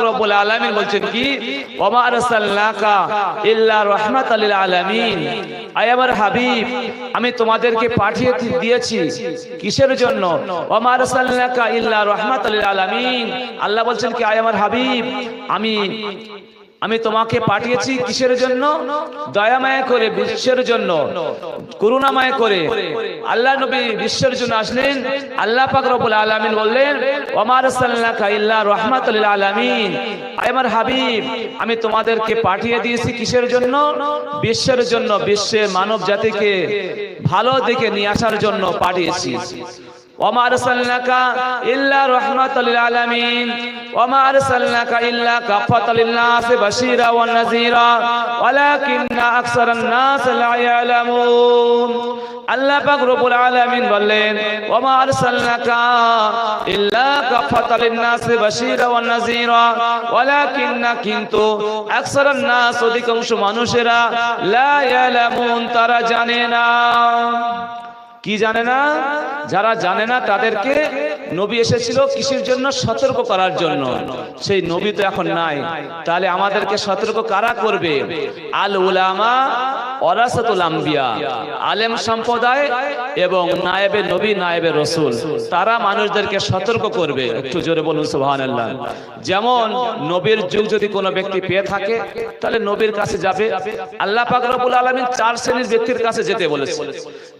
রব্বুল আলামিন বলছেন কি? ওমা আরসালনাকা ইল্লা রাহমাতাল লিল আলামিন। আয় আমার হাবিব আমি তোমাদেরকে পাঠিয়ে দিয়েছি কিসের জন্য? ওমা আরসালনাকা ইল্লা রাহমাতাল লিল আলামিন। আল্লাহ বলছেন কি আয় আমার হাবিব আমি আমি তোমাকে পাঠিয়েছি কিসের জন্য? দয়াময় করে বিশ্বের জন্য, করুণাময় করে। আল্লাহ নবী বিশ্বের জন্য আসলেন। আল্লাহ পাক রব্বুল আলামিন বললেন ওমার সাল্লাকা ইল্লা আলামিন। আমার হাবিব, আমি তোমাদেরকে পাঠিয়ে দিয়েছি কিসের জন্য? বিশ্বের জন্য, বিশ্বের মানব জাতিকে ভালো দিকে নিয়ে আসার জন্য পাঠিয়েছি। وما أرسلناك إلا رحمة للعالمين وما أرسلناك إلا كافة للناس بشيرا ونذيرا ولكن أكثر الناس لا يعلمون আল্লাহ পাক রব্বুল আলামিন বললেন ওমা আরসালনাকা ইল্লা কাফাতাল লিন-নাস বাশীরা ওয়া নাযীরা ওয়ালাকিন্না কিন্তু আকসারান নাস অধিকাংশ মানুষেরা লা ইয়ালামুন তারা জানে না কি জানে না যারা জানে না তাদেরকে নবী এসেছিল কিসের জন্য? সতর্ক করার জন্য। সেই নবী তো এখন নাই। তাহলে আমাদেরকে সতর্ক কারা করবে? আল উলামা অরাসাতুল আম্বিয়া, আলেম সম্প্রদায় এবং নায়েবে নবী, নায়েবে রসুল। তারা মানুষদেরকে সতর্ক করবে। একটু জোরে বলুন, সুবহানাল্লাহ। যেমন নবীর যুগ যদি কোনো ব্যক্তি পেয়ে থাকে, তাহলে নবীর কাছে যাবে। আল্লাহ পাক রব্বুল আলামিন চার শ্রেণির ব্যক্তির কাছে যেতে বলেছে।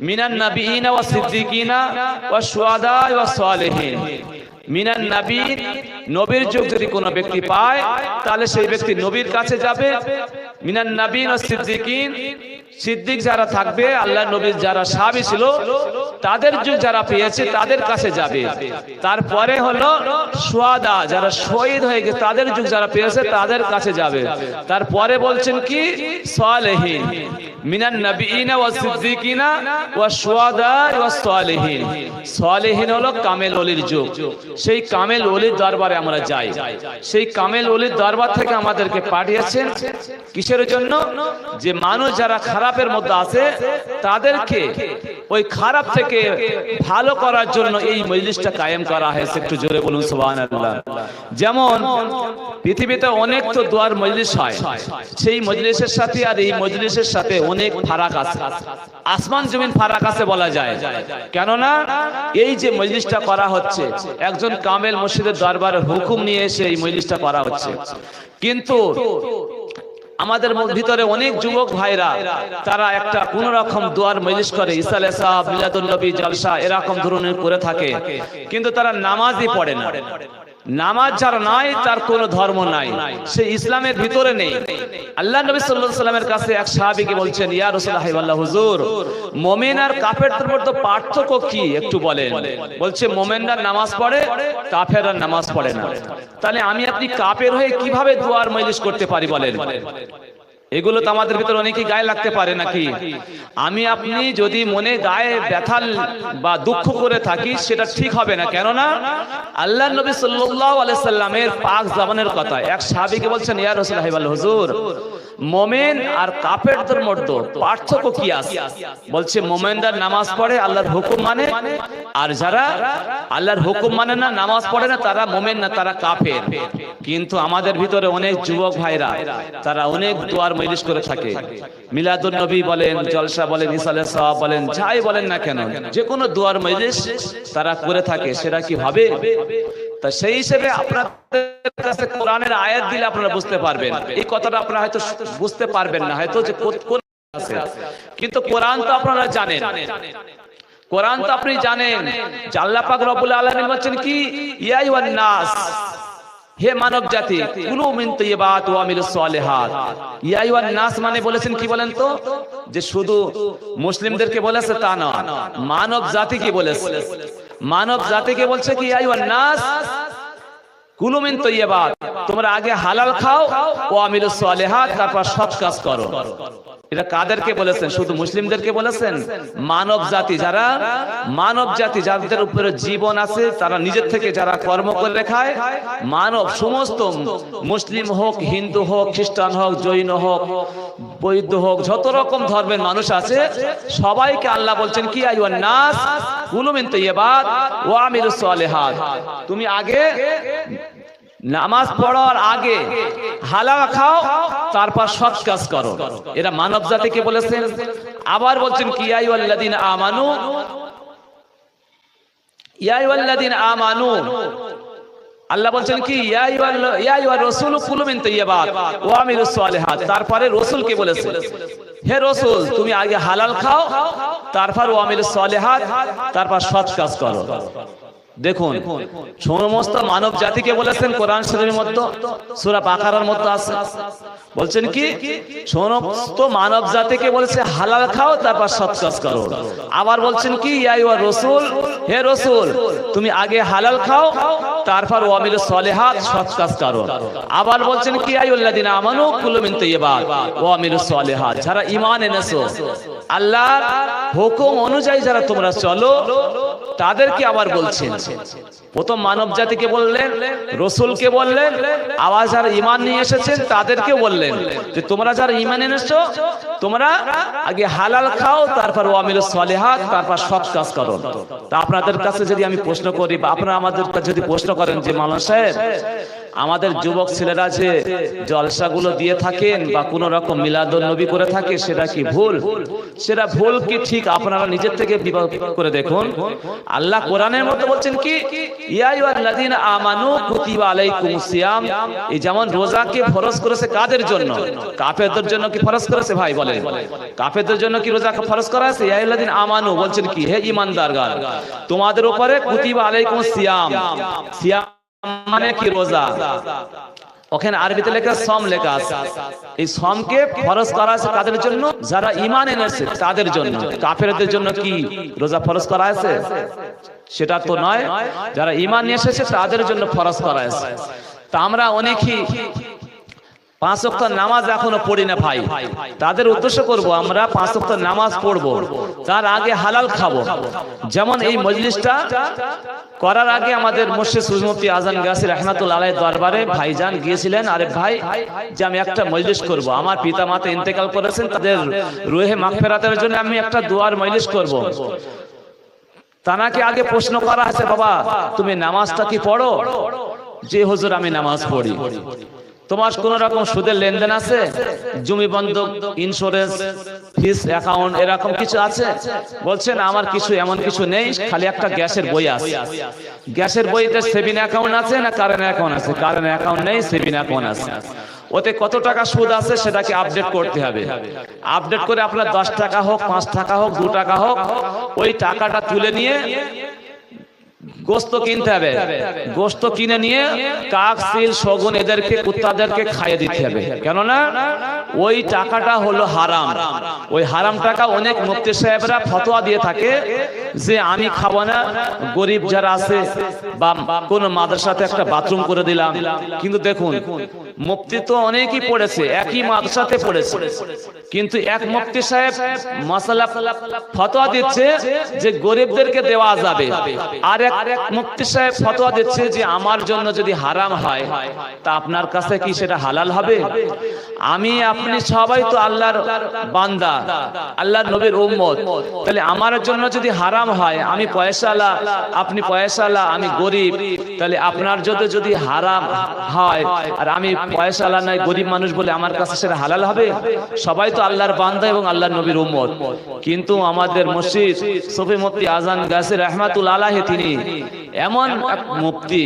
মিনান নাবিয়িনা ওয়া সিদ্দিকিনা ওয়া শুহাদা ওয়া সালেহিন। মিনান নবীর নবীর যুগ যদি কোনো ব্যক্তি পায়, তাহলে সেই ব্যক্তি নবীর কাছে যাবে। মিনান নবীন ও সিদ্দিকিন, সিদ্দিক যারা থাকবে আল্লাহ নবীর যারা সাহাবী ছিল তাদের যুগ যারা পেয়েছে, তাদের কাছে যাবে। তারপরে হলো সোয়াদা, যারা শহীদ হয়ে গেছে, তাদের যুগ যারা পেয়েছে, তাদের কাছে যাবে। তারপরে বলছেন কি? সালেহীন মিনান নবীনা ওয়া সিদ্দিকিনা ওয়া শুহাদা ওয়া সালেহীন সালেহীন হলো কামেল ওলির যুগ। সেই কামেল ওলির দরবারে আমরা যাই। সেই কামেল ওলির দরবার থেকে আমাদেরকে পাঠিয়েছেন কিসের জন্য? যে মানুষ যারা খারাপের মধ্যে আছে, তাদেরকে ওই খারাপ থেকে ভালো করার জন্য এই মজলিসটা কায়েম করা হয়েছে। একটু জোরে বলুন, সুবহানাল্লাহ। যেমন, পৃথিবীতে অনেক তো দোয়ার মজলিস হয়, সেই মজলিসের সাথে আর এই মজলিসের সাথে অনেক ফারাক আছে। আসমান জমিন ফারাক আছে বলা যায়। কেননা, এই যে মজলিসটা করা হচ্ছে, একজন কামেল মসজিদের দরবারের হুকুম নিয়ে এসে এই মজলিসটা করা হচ্ছে। কিন্তু আমাদের ভিতরে অনেক যুবক ভাইরা তারা একটা কোন রকম দুয়ার মজলিস করে ইসালে সাহেব মিলাদুল নবী জলসা এরকম ধরনের করে থাকে। কিন্তু তারা নামাজই পড়ে না। নামাজ যার নাই, তার কোনো ধর্ম নাই। সে ইসলামের ভিতরে নেই। আল্লাহ নবী সাল্লাল্লাহু সাল্লামের কাছে এক সাহাবীকে বলছেন, ইয়া রাসূলুল্লাহ হুজুর, মুমিন আর কাফেরদের মধ্যে পার্থক্য কি? একটু বলেন। বলছে, মুমিনরা নামাজ পড়ে, কাফেররা নামাজ পড়ে না। তাহলে আমি আপনি কাফের হয়ে কীভাবে দুয়ার মজলিস করতে পারি বলেন? এগুলো তো আমাদের ভিতরে অনেকেই গায়ে লাগতে পারে নাকি আমি আপনি যদি মনে গায়ে ব্যথাল বা দুঃখ করে থাকি সেটা ঠিক হবে না কেননা আল্লাহ নবী সাল্লাল্লাহু আলাইসাল্লামের পাক জামানের কথা এক সাহাবীকে বলছেন ইয়া রাসূলুল্লাহ হুজুর মোমেন আর কাফেরদের মধ্যে পার্থক্য কি আছে? বলছে, মোমেনরা নামাজ পড়ে, আল্লাহর হুকুম মানে? আর যারা আল্লাহর হুকুম মানে না, নামাজ পড়ে না, তারা মোমেন না, তারা কাফের। কিন্তু আমাদের ভিতরে অনেক যুবক ভাইরা, তারা অনেক দোয়ার মজলিস করে থাকে। মিলাদুন নবী বলেন, জলসা বলেন ইসালে সাহাব বলেন, যাই বলেন না কেন যে কোনো দোয়ার মজলিস তারা করে থাকে, সেটা কি হবে? তা সেই হিসেবে আপনাদের কাছে কোরআনের আয়াত দিলে আপনারা বুঝতে পারবেন। এই কথাটা আপনারা হয়তো বুঝতে পারবেন না, হয়তো যে আছে। কিন্তু কোরআন তো আপনারা জানেন। কোরআন তো আপনি জানেন। আল্লাহ পাক রব্বুল আলামিন বলেন কি, ইয়া আইয়ুহান নাস, হে মানব জাতি, কুলু মিন তাইয়্যিবাত ওয়া আমিলুস সালিহাত। ইয়া আইয়ুহান নাস মানে বলেছেন কি বলেন তো? যে শুধু মুসলিমদেরকে বলেছে তা না মানব জাতিকে বলেছে। মানব জাতিকে বলছে কি নাস কুলু মিন তাইয়্যিবাত তোমরা আগে হালাল খাও, ও সালিহাত, তারপর সৎ কাজ করো। এটা কাদেরকে বলেছেন? শুধু মুসলিমদেরকে বলেছেন? মানব জাতি যারা, মানব জাতি যাদের উপরে জীবন আছে, তারা নিজের থেকে যারা কর্ম করে খায়, মানব সমস্ত মুসলিম হোক, হিন্দু হোক, খ্রিস্টান হোক, জৈন হোক বৈদ্য হোক, যত রকম ধর্মের মানুষ আছে, সবাইকে আল্লাহ বলছেন, কি নাস? তুমি আগে নামাজ পড়ার আগে হালাল খাও, তারপর সৎ কাজ করো। এরা মানব জাতিকে বলেছেন, আবার বলছেন, কি আইওয়াল্লাদিন আমানু? ইয়াইওয়াল্লাদিন আমানু আল্লাহ বলছেন কি রাসূলু কুলু মিন তাইয়্যিবাত ওয়া আমিলুস সালিহাত। তারপরে রাসূলকে বলেছে, হে রসুল, তুমি আগে হালাল খাও, তারপর ওয়া আমিলুস সালিহাত, তারপর সৎ কাজ করো। দেখুন, সমস্ত মানব জাতিকে বলেছেন কোরআন শরীফের মধ্যে, সূরা বাকারার মধ্যে আছে। বলছেন কি, সমস্ত মানব জাতিকে বলেছে, হালাল খাও, তারপর সৎ কাজ করো। আবার বলছেন কি, ইয়া রাসূল, হে রাসূল, তুমি আগে হালাল খাও তারপর ওয়ামিল সলেহাত সৎ কাজ করো আবার বলছেন কি আইউল্লাদিন আমানু কুলু মিন তাইয়াবাত ওয়ামিল সলেহাত, যারা ঈমান এনেছো, আল্লাহর হুকুম অনুযায়ী যারা তোমরা চলো তাদেরকে আবার বলছেন। প্রথম মানব জাতিকে বললেন, রসুলকে বললেন, আবার যারা ইমান নিয়ে এসেছেন তাদেরকে বললেন যে তোমরা যারা ইমান এনেছো, তোমরা আগে হালাল খাও, তারপর ওয়ামিল সলেহাত, তারপর সব কাজ করো। তা আপনাদের কাছে যদি আমি প্রশ্ন করি বা আপনারা আমাদের কাছে যদি প্রশ্ন করেন যে মানুষের সাহেব আমাদের যুবক ছেলেরা যে জলসাগুলো দিয়ে থাকেন বা কোন রকম মিলাদুল নবী করে থাকে সেটা কি ভুল? সেটা ভুল? কি ঠিক? আপনারা নিজের থেকে বিভাগ করে দেখুন। আল্লাহ কোরআনের মধ্যে বলছেন কি? ইয়া আইয়ুহাল্লাযীনা আমানু কুতিবা আলাইকুমুস সিয়াম। এই যেমন রোজাকে ফরজ করেছে কাদের জন্য? কাফেরদের জন্য কি ফরজ করেছে ভাই বলেন। কাফেরদের জন্য কি রোজা ফরজ করা আছে ইয়া আমানু বলছেন কি? হে ঈমানদারগণ তোমাদের উপরে কুতিবা আলাইকুমুস সিয়াম। সিয়াম মানে কি রোজা? ওখানে আরবিতে লেখা সম লেখা আছে। এই সমকে ফরজ করা আছে কাদের জন্য? যারা ইমান এনেছে তাদের জন্য? কাফেরদের জন্য কি রোজা ফরজ করা আছে? সেটা তো নয়। যারা ইমান নিয়ে এসেছে, তাদের জন্য ফরজ করা আছে। তা আমরা অনেকেই পাঁচ ওয়াক্ত নামাজ এখনও পড়ি না ভাই। তাদের উদ্দেশ্য করব আমরা পাঁচ ওয়াক্ত নামাজ পড়ব। তার আগে হালাল খাব। যেমন এই মজলিসটা করার আগে আমাদের মুর্শিদ সুজমতি আজান গাছি রহমাতুল আলাই দরবারে ভাইজান গিয়েছিলেন, আরে ভাই, যে আমি একটা মজলিস করব। আমার পিতা মাতা ইন্তেকাল করেছেন, তাদের রুহে মাগফিরাতের জন্য আমি একটা দুয়ার মজলিস করব। তানাকে আগে প্রশ্ন করা আছে, বাবা, তুমি নামাজটা কি পড়ো? যে হুজুর, আমি নামাজ পড়ি। তোমার কোন রকম সুদের লেনদেন আছে? জমি বন্ধক ইন্স্যুরেন্স ফিস অ্যাকাউন্ট এরকম কিছু আছে? বলছেন, আমার কিছু এমন কিছু নেই, খালি একটা গ্যাসের বই আছে। গ্যাসের বইতে সেভিং অ্যাকাউন্ট আছে না কারেন্ট অ্যাকাউন্ট আছে? কারেন্ট অ্যাকাউন্ট নেই সেভিং অ্যাকাউন্ট আছে। ওতে কত টাকা সুদ আছে সেটাকে আপডেট করতে হবে। আপডেট করে আপনার দশ টাকা হোক, পাঁচ টাকা হোক, দু টাকা হোক, ওই টাকাটা তুলে নিয়ে গোস্ত কিনতে হবে। গোস্ত কিনে নিয়ে কাক, সিল, শগুন এদেরকে, কুত্তাদেরকে খাইয়ে দিতে হবে। কেননা ওই টাকাটা হলো হারাম। ওই হারাম টাকা অনেক মুক্তি সাহেবরা ফতোয়া দিয়ে থাকে যে আমি খাব না, গরিব যারা আছে, বা কোন মাদ্রাসাতে একটা বাথরুম করে দিলাম। কিন্তু দেখুন মুফতি তো অনেকই পড়েছে, একই মাদ্রাসাতে পড়েছে। কিন্তু এক মুফতি সাহেব মাসালা ফতোয়া দিচ্ছে যে গরিবদেরকে দেওয়া যাবে। আর এক মুফতি সাহেব ফতোয়া দিচ্ছে যে আমার জন্য যদি হারাম হয়, তা আপনার কাছে কি সেটা হালাল হবে? আমি, আপনি সবাই তো আল্লাহর বান্দা, আল্লাহর নবীর উম্মত। তাহলে আমার জন্য যদি হারাম হয়, আমি পয়সালা, আপনি পয়সালা, আমি গরিব, তাহলে আপনার জন্য যদি হারাম হয়, আর আমি পয়সালা নাই, গরিব মানুষ বলে আমার কাছে সেটা হালাল হবে? সবাই তো আল্লাহর বান্দা এবং আল্লাহর নবীর উম্মত। কিন্তু আমাদের মসজিদ সফি মুফতি আজান গাছের রহমাতুল আলাহে তিনি এমন এক মুফতি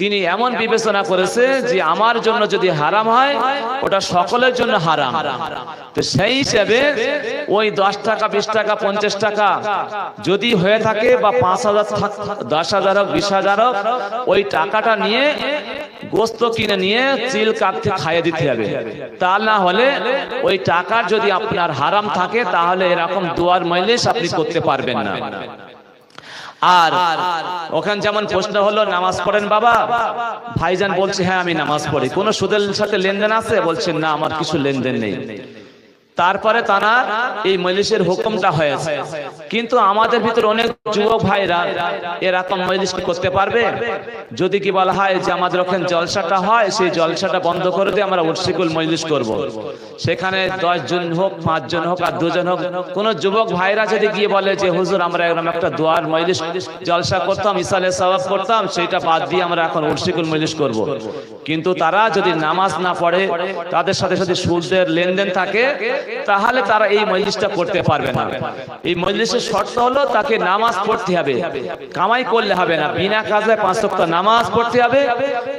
তিনি এমন বিবেচনা করেছে যে আমার জন্য যদি হারাম হয় ওটা সকলের জন্য হারাম। তো সেই হিসাবে ওই দশ টাকা বিশ টাকা পঞ্চাশ টাকা যদি হয়ে থাকে বা পাঁচ হাজার দশ হাজার হোক বিশ হাজার হোক ওই টাকাটা নিয়ে গোস্ত কিনে নিয়ে চিল কাটতে খাইয়ে দিতে হবে। তা না হলে ওই টাকার যদি আপনার হারাম থাকে তাহলে এরকম দুয়ার মজলিস আপনি করতে পারবেন না। আর ওখানে যেমন প্রশ্ন হলো, নামাজ পড়েন বাবা? ভাইজান বলছে হ্যাঁ আমি নামাজ পড়ি। কোন সুদের সাথে লেনদেন আছে? বলছেন না, আমার কিছু লেনদেন নেই। তারপরে তারা এই মজলিসের হুকুমটা হয়েছে কিন্তু আমাদের ভিতরে অনেক যুবক ভাইরা এরকম কি করতে পারবে যদি কি বলা হয় যে আমাদের ওখানে জলসাটা হয়, সেই জলসাটা বন্ধ করে দিয়ে আমরা উৎসিকুল মজলিস করব। সেখানে দশ জন হোক পাঁচ জন হোক আর দুজন হোক, কোন যুবক ভাইরা যদি গিয়ে বলে যে, হুজুর, আমরা এরকম একটা দোয়ার মজলিস, জলসা করতাম ইসালে সবাব করতাম সেইটা বাদ দিয়ে আমরা এখন উর্সিকুল মজলিস করব। কিন্তু তারা যদি নামাজ না পড়ে, তাদের সাথে সাথে সুদের লেনদেন থাকে তাহলে তারা এই মজলিসটা করতে পারবে না। এই মজলিসের শর্ত হলো তাকে নামাজ পড়তে হবে। কামাই করলে হবে না। বিনা কাজে পাঁচ সপ্তাহ নামাজ পড়তে হবে।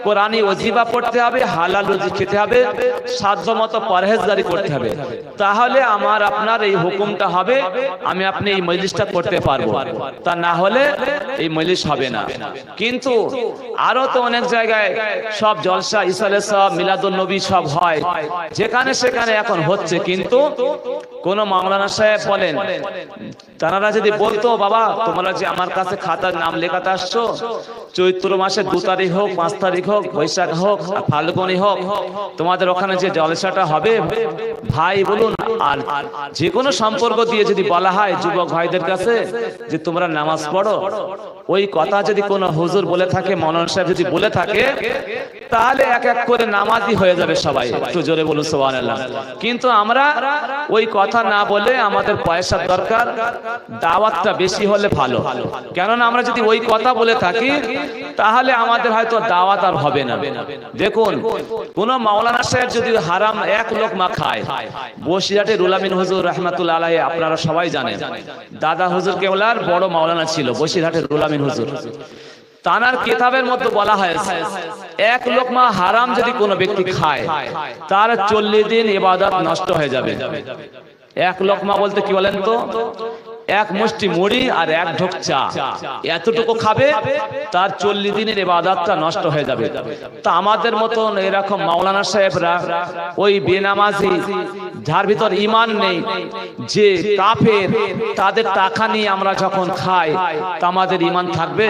কোরআনী ওজিবা পড়তে হবে। হালাল রুজি খেতে হবে। সাধ্য মতো পরহেজগারি করতে হবে। তাহলে আমার আপনার এই হুকুমটা হবে, আমি আপনি এই মজলিসটা করতে পারব। তা না হলে এই মজলিস হবে না। কিন্তু আরও তো অনেক জায়গায় সব জলসা ইসালে সব মিলাদুল নবী সব হয়। যেখানে সেখানে এখন হচ্ছে। কিন্তু কোন মাওলানা সাহেব বলেন, তারা যদি বলতো, বাবা, তোমরা যে আমার কাছে খাতার নাম লেখাতে আসছো, চৈত্র মাসে দু তারিখ হোক, পাঁচ তারিখ হোক, বৈশাখ হোক ফাল্গুনি হোক, তোমাদের ওখানে যে জলসাটা হবে, ভাই বলুন, আর যে কোনো সম্পর্ক দিয়ে যদি বলা হয়, যুবক ভাইদের কাছে, যে তোমরা নামাজ পড়ো ওই কথা যদি কোনো হুজুর বলে থাকে মনন সাহেব যদি বলে থাকে, তাহলে এক এক করে নামাজি হয়ে যাবে সবাই। একটু জোরে বলুন, সুবহানাল্লাহ। কিন্তু আমরা ওই কথা না বলে আমাদের পয়সার দরকার, দাওয়াতটা বেশি হলে ভালো। কেননা আমরা যদি ওই কথা বলে থাকি, তাহলে আমাদের হয়তো দাওয়াত আর হবে না। দেখুন, কোন মাওলানা সাহেব যদি হারাম এক লোক মা খায়, বসিরহাটে রুলামিন হুজুর রহমাতুল্লাহ আলাইহি, আপনারা সবাই জানেন, দাদা হুজুর কেবলার বড় মাওলানা ছিল, বসিরহাটের রুলামিন হুজুর। তানার কিতাবের মধ্যে বলা হয়েছে, এক লোকমা হারাম যদি কোনো ব্যক্তি খায়, তার চল্লিশ দিন ইবাদত নষ্ট হয়ে যাবে। এক লোকমা বলতে কি বলেন তো? এক মুষ্টি মুড়ি আর এক ঢোক চা। এতটুকু খাবে তার চল্লিশ দিনের এবাদাতটা নষ্ট হয়ে যাবে। তা আমাদের মতন এরকম মাওলানা সাহেবরা ওই বেনামাজি যার ভিতর ইমান নেই যে কাফের তাদের টাকা নিয়ে আমরা যখন খাই তা আমাদের ইমান থাকবে?